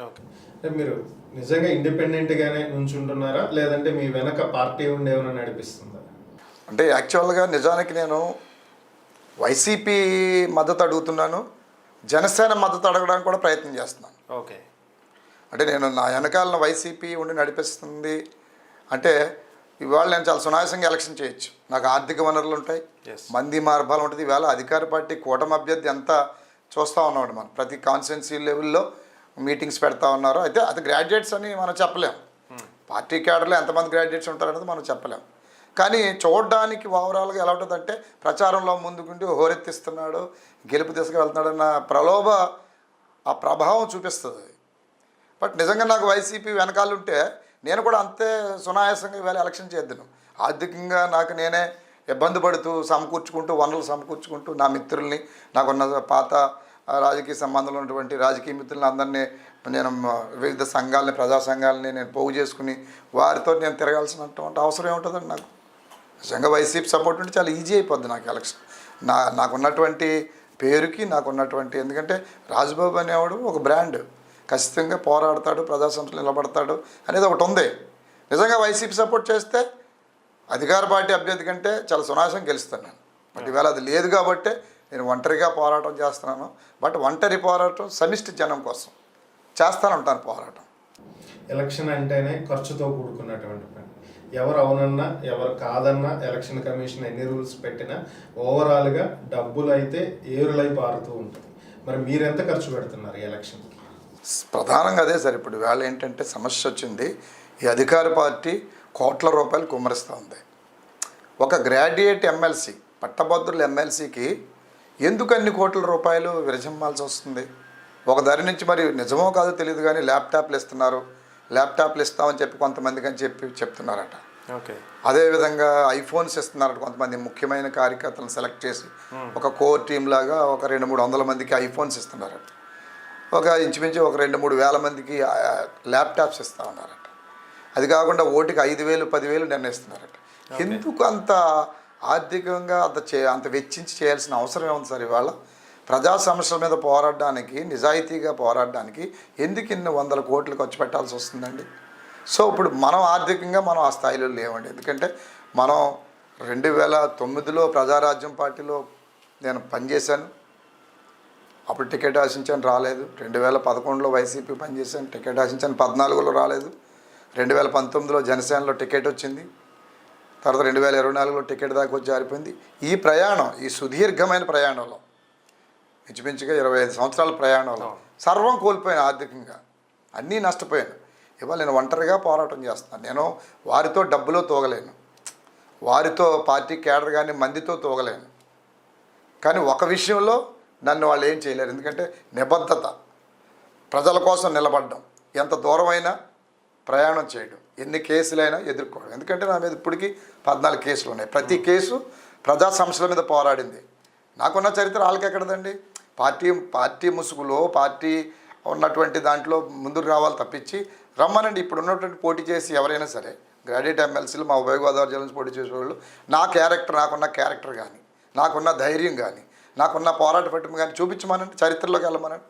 Okay. మీరు నిజంగా ఇండిపెండెంట్గానే నుంచుంటున్నారా? లేదంటే మీ వెనక పార్టీ ఉండి ఏమైనా నడిపిస్తుందా? అంటే యాక్చువల్గా నిజానికి నేను వైసీపీ మద్దతు అడుగుతున్నాను. జనసేన మద్దతు అడగడానికి కూడా ప్రయత్నం చేస్తున్నాను. ఓకే. అంటే నేను నా వెనకాలన వైసీపీ ఉండి నడిపిస్తుంది. అంటే ఇవాళ నేను చాలా సునాయాసంగా ఎలక్షన్ చేయొచ్చు. నాకు ఆర్థిక వనరులు ఉంటాయి. Yes. మంది మార్గాలు ఉంటుంది. ఇవాళ అధికార పార్టీ కూటమి అభ్యర్థి ఎంత చూస్తూ ఉన్నాడు మనం. ప్రతి కాన్స్టిట్యున్సీ లెవెల్లో మీటింగ్స్ పెడతా ఉన్నారు అయితే అది గ్రాడ్యుయేట్స్ అని మనం చెప్పలేం. పార్టీ క్యాడర్లో ఎంతమంది గ్రాడ్యుయేట్స్ ఉంటారనేది మనం చెప్పలేం. కానీ చూడడానికి ఓవరాల్గా ఎలా ఉంటుందంటే ప్రచారంలో ముందుకుండి హోరెత్తిస్తున్నాడు గెలుపు దిశగా వెళ్తున్నాడన్న ప్రలోభ ఆ ప్రభావం చూపిస్తుంది. బట్ నిజంగా నాకు వైసీపీ వెనకాల ఉంటే నేను కూడా అంతే సునాయాసంగా ఇవాళ ఎలక్షన్ చేద్దాను. ఆర్థికంగా నాకు నేనే ఇబ్బంది పడుతూ సమకూర్చుకుంటూ వనరులు సమకూర్చుకుంటూ నా మిత్రుల్ని నాకున్న పాత రాజకీయ సంబంధంలో ఉన్నటువంటి రాజకీయ మిత్రులను అందరినీ నేను వివిధ సంఘాలని ప్రజా సంఘాలని నేను పోగు చేసుకుని వారితో నేను తిరగాల్సినటువంటి అవసరం ఏముంటుందండి నాకు? నిజంగా వైసీపీ సపోర్ట్ ఉంటే చాలా ఈజీ అయిపోద్ది నాకు ఎలక్షన్. నా నాకున్నటువంటి పేరుకి నాకున్నటువంటి ఎందుకంటే రాజబాబు అనేవాడు ఒక బ్రాండ్. ఖచ్చితంగా పోరాడతాడు ప్రజా సంస్థలు నిలబడతాడు అనేది ఒకటి ఉంది. నిజంగా వైసీపీ సపోర్ట్ చేస్తే అధికార పార్టీ అభ్యర్థి కంటే చాలా సునాశం గెలుస్తాను నేను. బట్ ఇవాళ అది లేదు కాబట్టే నేను ఒంటరిగా పోరాటం చేస్తున్నాను. బట్ ఒంటరి పోరాటం సమిష్టి జనం కోసం చేస్తాను ఉంటాను పోరాటం. ఎలక్షన్ అంటేనే ఖర్చుతో కూడుకున్నటువంటి పని. ఎవరు అవునన్నా ఎవరు కాదన్నా ఎలక్షన్ కమిషన్ ఎన్ని రూల్స్ పెట్టినా ఓవరాల్గా డబ్బులు అయితే ఏరులై పారుతూ ఉంటుంది. మరి మీరు ఎంత ఖర్చు పెడుతున్నారు ఈ ఎలక్షన్? ప్రధానంగా అదే సార్ ఇప్పుడు వేళ ఏంటంటే సమస్య వచ్చింది. ఈ అధికార పార్టీ కోట్ల రూపాయలు కుమ్మరిస్తూ ఉంది. ఒక గ్రాడ్యుయేట్ ఎమ్మెల్సీ పట్టభద్రుల ఎమ్మెల్సీకి ఎందుకు అన్ని కోట్ల రూపాయలు విరజిమ్మాల్సి వస్తుంది? ఒక దారి నుంచి మరి నిజమో కాదో తెలియదు కానీ ల్యాప్టాప్లు ఇస్తున్నారు. ల్యాప్టాప్లు ఇస్తామని చెప్పి కొంతమందికి అని చెప్పి చెప్తున్నారట. ఓకే. అదేవిధంగా ఐఫోన్స్ ఇస్తున్నారట కొంతమంది ముఖ్యమైన కార్యకర్తలను సెలెక్ట్ చేసి. ఒక కోర్ టీం లాగా ఒక రెండు మూడు వందల మందికి ఐఫోన్స్ ఇస్తున్నారట. ఒక ఇంచుమించు ఒక రెండు మూడు వేల మందికి ల్యాప్టాప్స్ ఇస్తా ఉన్నారట. అది కాకుండా ఓటుకి ఐదు వేలు పదివేలు నిర్ణయిస్తున్నారట. ఎందుకు అంత ఆర్థికంగా అంత చే అంత వెచ్చించి చేయాల్సిన అవసరం ఏముంది సార్ ఇవాళ. ప్రజా సమస్యల మీద పోరాడడానికి నిజాయితీగా పోరాడడానికి ఎందుకు ఇన్ని వందల కోట్లు ఖర్చు పెట్టాల్సి వస్తుందండి? సో ఇప్పుడు మనం ఆర్థికంగా మనం ఆ స్థాయిలో లేవండి. ఎందుకంటే మనం రెండు వేల తొమ్మిదిలో ప్రజారాజ్యం పార్టీలో నేను పనిచేశాను. అప్పుడు టికెట్ ఆశించాను రాలేదు. రెండు వేల పదకొండులో వైసీపీ పనిచేశాను. టికెట్ ఆశించాను పద్నాలుగులో రాలేదు. రెండు వేల పంతొమ్మిదిలో జనసేనలో టికెట్ వచ్చింది. తర్వాత రెండు వేల ఇరవై నాలుగులో టికెట్ దాకా వచ్చి జారిపోయింది. ఈ ప్రయాణం ఈ సుదీర్ఘమైన ప్రయాణంలో ఇంచుమించుగా ఇరవై ఐదు సంవత్సరాల ప్రయాణంలో సర్వం కోల్పోయాను ఆర్థికంగా. అన్నీ నష్టపోయాను. ఇవాళ నేను ఒంటరిగా పోరాటం చేస్తున్నాను. నేను వారితో డబ్బులో తోగలేను. వారితో పార్టీ కేడర్ కానీ మందితో తోగలేను. కానీ ఒక విషయంలో నన్ను వాళ్ళు ఏం చేయలేరు. ఎందుకంటే నిబద్ధత. ప్రజల కోసం నిలబడడం. ఎంత దూరమైనా ప్రయాణం చేయడం. ఎన్ని కేసులైనా ఎదుర్కోవడం. ఎందుకంటే నా మీద ఇప్పటికీ పద్నాలుగు కేసులు ఉన్నాయి. ప్రతి కేసు ప్రజా సమస్యల మీద పోరాడింది. నాకున్న చరిత్ర వాళ్ళకి ఎక్కడదండి? పార్టీ పార్టీ ముసుగులో పార్టీ ఉన్నటువంటి దాంట్లో ముందుకు రావాలి తప్పించి రమ్మనండి. ఇప్పుడు ఉన్నటువంటి పోటీ చేసి ఎవరైనా సరే గ్రాడ్యుయేట్ ఎమ్మెల్సీలు మా ఉభయ గోదావరి జిల్లా నుంచి పోటీ చేసేవాళ్ళు నా క్యారెక్టర్ నాకున్న క్యారెక్టర్ కానీ నాకున్న ధైర్యం కానీ నాకున్న పోరాట పట్టుమ కానీ చూపించమనండి. చరిత్రలోకి వెళ్ళమనండి.